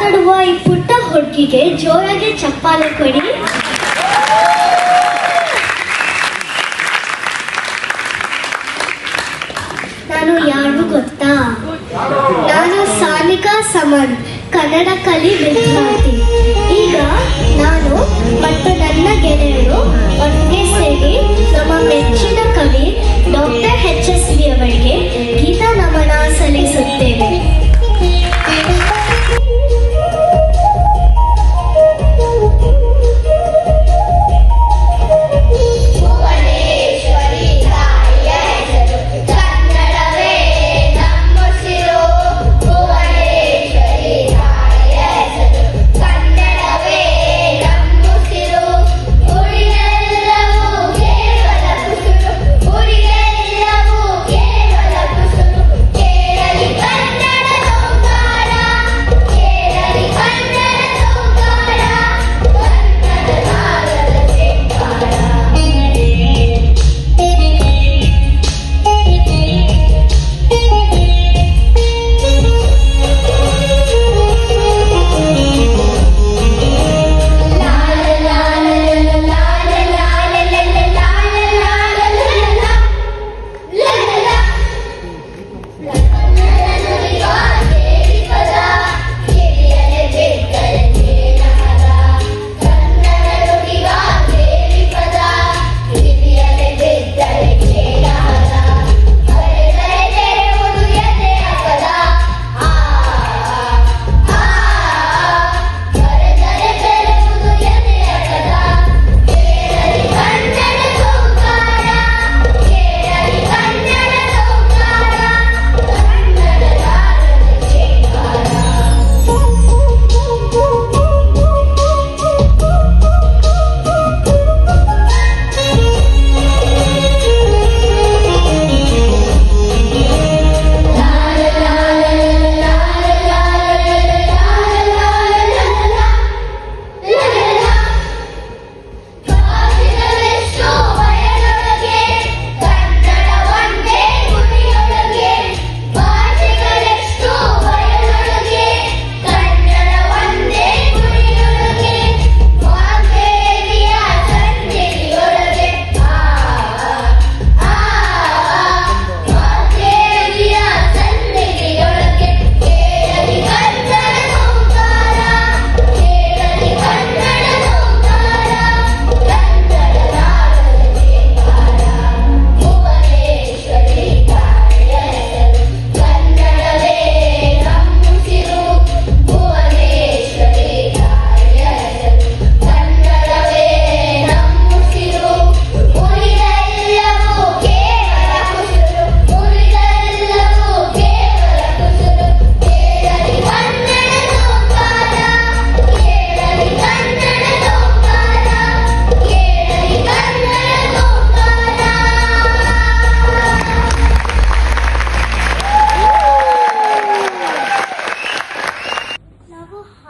ಮಾತಾಡುವ ಈ ಪುಟ್ಟ ಹುಡುಗಿಗೆ ಜೋರಾಗಿ ಚಪ್ಪಾಳೆ ಕೊಡಿ. ನಾನು ಯಾರು ಗೊತ್ತಾ? ನಾನು ಸಾನಿಕಾ ಸಮನ್, ಕನ್ನಡ ಕಲಿ ವಿದ್ಯಾರ್ಥಿ. ಈಗ ನಾನು ಮತ್ತು ನನ್ನ ಗೆಳೆಯರು ಒಟ್ಟಿಗೆ ಸೇರಿ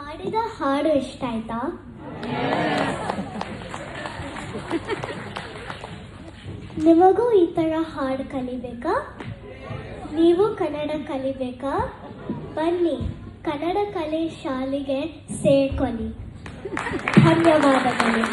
ಹಾಡಿದ ಹಾಡು ಇಷ್ಟ ಆಯ್ತಾ ನಿಮಗೂ ಈ ತರ ಹಾಡು ಕಲಿಬೇಕಾ? ನೀವು ಕನ್ನಡ ಕಲಿಬೇಕಾ? ಬನ್ನಿ, ಕನ್ನಡ ಕಲೆ ಶಾಲೆಗೆ ಸೇರ್ಕೊಳ್ಳಿ. ಧನ್ಯವಾದಗಳು.